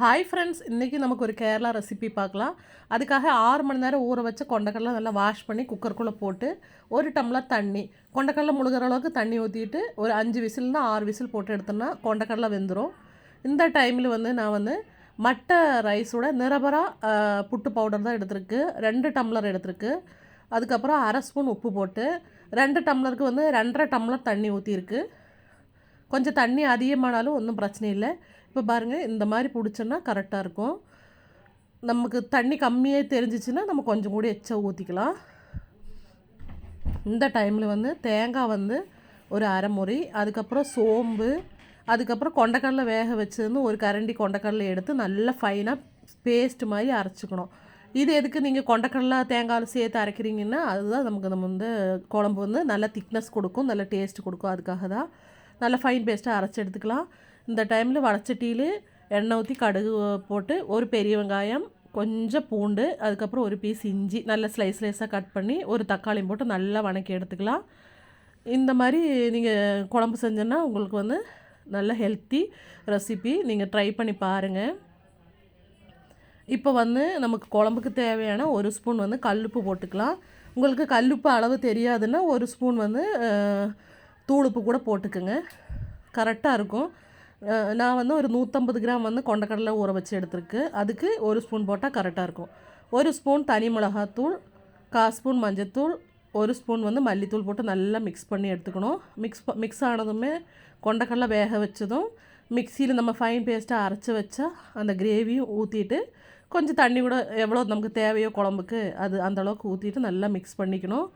Hi friends இன்றைக்கி நமக்கு ஒரு கேரளா ரெசிபி பார்க்கலாம். அதுக்காக ஆறு மணி நேரம் ஊற வச்ச கொண்டக்கடலை நல்லா வாஷ் பண்ணி குக்கருக்குள்ளே போட்டு ஒரு டம்ளர் தண்ணி. கொண்டக்கடலை முழுகிற அளவுக்கு தண்ணி ஊற்றிட்டு ஒரு அஞ்சு விசில்னா ஆறு விசில் போட்டு எடுத்தோம்னா கொண்டக்கடலை வெந்துடும் இந்த டைமில் வந்து நான் வந்து மட்டை ரைஸோட நிரபரா புட்டு பவுடர் தான் எடுத்திருக்கு. ரெண்டு டம்ளர் எடுத்திருக்கு. அதுக்கப்புறம் அரை ஸ்பூன் உப்பு போட்டு ரெண்டு டம்ளருக்கு வந்து ரெண்டரை டம்ளர் தண்ணி ஊற்றிருக்கு கொஞ்சம் தண்ணி அதிகமானாலும் ஒன்றும் பிரச்சனை இல்லை. இப்போ பாருங்கள் இந்த மாதிரி பிடிச்சோன்னா கரெக்டாக இருக்கும். நமக்கு தண்ணி கம்மியாக தெரிஞ்சிச்சுன்னா நம்ம கொஞ்சம் கூட எச்சா ஊற்றிக்கலாம் இந்த டைமில் வந்து தேங்காய் வந்து ஒரு அரை முறை அதுக்கப்புறம் சோம்பு அதுக்கப்புறம் கொண்டக்கடலை வேக வச்சுருந்து ஒரு கரண்டி கொண்டக்கடலை எடுத்து நல்லா ஃபைனாக பேஸ்ட் மாதிரி அரைச்சிக்கணும். இது எதுக்கு நீங்கள் கொண்டக்கடலை தேங்காயில் சேர்த்து அரைக்கிறீங்கன்னா அதுதான் நமக்கு நம்ம வந்து குழம்பு வந்து நல்ல திக்னஸ் கொடுக்கும் நல்ல டேஸ்ட் கொடுக்கும். அதுக்காக தான் நல்லா ஃபைன் பேஸ்ட்டாக அரைச்சி எடுத்துக்கலாம். இந்த டைமில் வடச்சட்டியில் எண்ணெய் ஊற்றி கடுகு போட்டு ஒரு பெரிய வெங்காயம் கொஞ்சம் பூண்டு அதுக்கப்புறம் ஒரு பீஸ் இஞ்சி நல்லா ஸ்லைஸ் ஸ்லைஸாக கட் பண்ணி ஒரு தக்காளியும் போட்டு நல்லா வணக்கி எடுத்துக்கலாம். இந்த மாதிரி நீங்கள் குழம்பு செஞ்சோன்னா உங்களுக்கு வந்து நல்ல ஹெல்த்தி ரெசிபி நீங்கள் ட்ரை பண்ணி பாருங்கள் இப்போ வந்து நமக்கு குழம்புக்கு தேவையான ஒரு ஸ்பூன் வந்து கல்லுப்பு போட்டுக்கலாம். உங்களுக்கு கல்லுப்பு அளவு தெரியாதுன்னா ஒரு ஸ்பூன் வந்து தூளுப்பு கூட போட்டுக்குங்க. கரெக்டாக இருக்கும். நான் வந்து ஒரு நூற்றம்பது கிராம் வந்து கொண்டக்கடலை ஊற வச்சு எடுத்துருக்கு. அதுக்கு ஒரு ஸ்பூன் போட்டால் கரெக்டாக இருக்கும். ஒரு ஸ்பூன் தனி மிளகாத்தூள் கால் ஸ்பூன் மஞ்சத்தூள் ஒரு ஸ்பூன் வந்து மல்லித்தூள் போட்டு நல்லா மிக்ஸ் பண்ணி எடுத்துக்கணும். மிக்ஸ் மிக்ஸ் ஆனதுமே கொண்டக்கடலை வேக வச்சதும் மிக்சியில் நம்ம ஃபைன் பேஸ்ட்டாக அரைச்சி வச்சா அந்த கிரேவியும் ஊற்றிட்டு கொஞ்சம் தண்ணி கூட எவ்வளோ நமக்கு தேவையோ குழம்புக்கு அது அந்த அளவுக்கு ஊற்றிட்டு நல்லா மிக்ஸ் பண்ணிக்கணும்.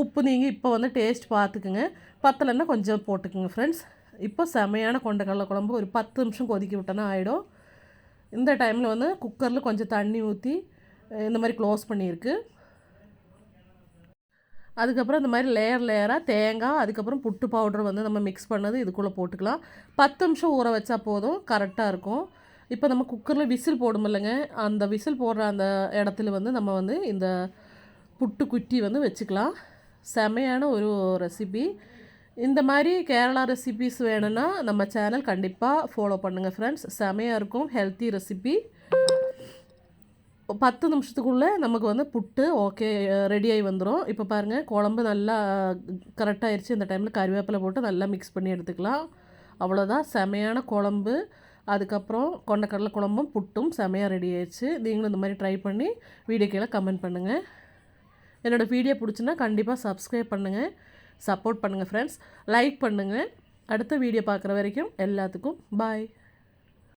உப்பு நீங்கள் இப்போ வந்து டேஸ்ட் பார்த்துக்குங்க. பத்தலைன்னா கொஞ்சம் போட்டுக்குங்க ஃப்ரெண்ட்ஸ் இப்போ செமையான கொண்டக்கடலை குழம்பு ஒரு பத்து நிமிஷம் கொதிக்க விட்டோன்னா ஆகிடும் இந்த டைமில் வந்து குக்கரில் கொஞ்சம் தண்ணி ஊற்றி இந்த மாதிரி க்ளோஸ் பண்ணியிருக்கு. அதுக்கப்புறம் இந்த மாதிரி லேயர் லேயராக தேங்காய் அதுக்கப்புறம் புட்டு பவுடர் வந்து நம்ம மிக்ஸ் பண்ணது இதுக்குள்ளே போட்டுக்கலாம். பத்து நிமிஷம் ஊற வச்சா போதும் கரெக்டாக இருக்கும். இப்போ நம்ம குக்கரில் விசில் போடும் இல்லைங்க அந்த விசில் போடுற அந்த இடத்துல வந்து நம்ம வந்து இந்த புட்டு குட்டி வந்து வச்சுக்கலாம். செமையான ஒரு ரெசிபி இந்த மாதிரி கேரளா ரெசிபிஸ் வேணும்னா நம்ம சேனல் கண்டிப்பாக ஃபாலோ பண்ணுங்கள் ஃப்ரெண்ட்ஸ் செமையாக இருக்கும் ஹெல்த்தி ரெசிபி பத்து நிமிஷத்துக்குள்ளே நமக்கு வந்து புட்டு ஓகே ரெடியாகி வந்துடும் இப்போ பாருங்கள் குழம்பு நல்லா கரெக்டாகிடுச்சு இந்த டைமில் கருவேப்பிலை போட்டு நல்லா மிக்ஸ் பண்ணி எடுத்துக்கலாம். அவ்வளோதான் செமையான குழம்பு. அதுக்கப்புறம் கொண்டக்கடலை குழம்பும் புட்டும் செமையாக ரெடி ஆயிடுச்சு நீங்களும் இந்த மாதிரி ட்ரை பண்ணி வீடியோ கீழே கமெண்ட் பண்ணுங்கள் என்னோடய வீடியோ பிடிச்சுன்னா கண்டிப்பாக சப்ஸ்கிரைப் பண்ணுங்கள் சப்போர்ட் பண்ணுங்கள் ஃப்ரெண்ட்ஸ் லைக் பண்ணுங்கள் அடுத்த வீடியோ பார்க்குற வரைக்கும் எல்லாத்துக்கும் பாய்